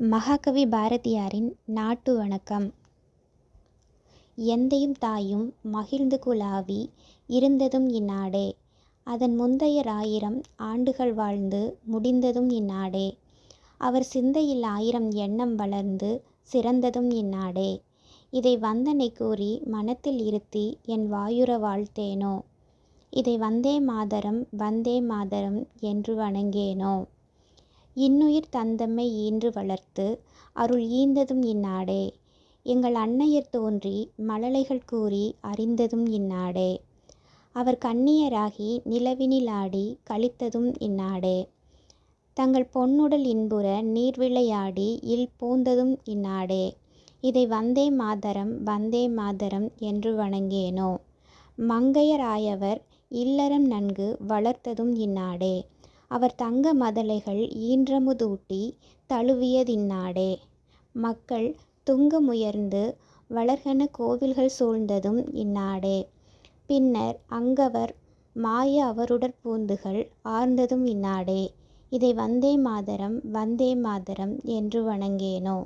மகாகவி பாரதியாரின் நாட்டு வணக்கம். எந்தையும் தாயும் மகிழ்ந்து குலாவி இருந்ததும் இந்நாடே. அதன் முந்தையராயிரம் ஆண்டுகள் வாழ்ந்து முடிந்ததும் இந்நாடே. அவர் சிந்தையில் ஆயிரம் எண்ணம் வளர்ந்து சிறந்ததும் இந்நாடே. இதை வந்தனை கூறி மனத்தில் இருத்தி என் வாயுற வாழ்த்தேனோ? இதை வந்தே மாதரம் வந்தே மாதரம் என்று வணங்கேனோ? இன்னுயிர் தந்தம்மை ஈன்று வளர்த்து அருள் ஈந்ததும் இந்நாடே. எங்கள் அன்னையர் தோன்றி மழலைகள் கூறி அறிந்ததும் இந்நாடே. அவர் கண்ணியராகி நிலவினிலாடி கழித்ததும் இந்நாடே. தங்கள் பொன்னுடல் இன்புற நீர்விளையாடி இல் பூந்ததும் இந்நாடே. இதை வந்தே மாதரம் வந்தே மாதரம் என்று வணங்கேனோ. மங்கையராயவர் இல்லறம் நன்கு வளர்த்ததும் இந்நாடே. அவர் தங்க மதலைகள் ஈன்றமுதூட்டி தழுவியதின்னாடே. மக்கள் துங்கமுயர்ந்து வளர்கன கோவில்கள் சூழ்ந்ததும் இந்நாடே பின்னர் அங்கவர் மாய அவருடற் பூந்துகள் ஆர்ந்ததும் இந்நாடே இதை வந்தே மாதரம் வந்தே மாதரம் என்று வணங்கேனோ?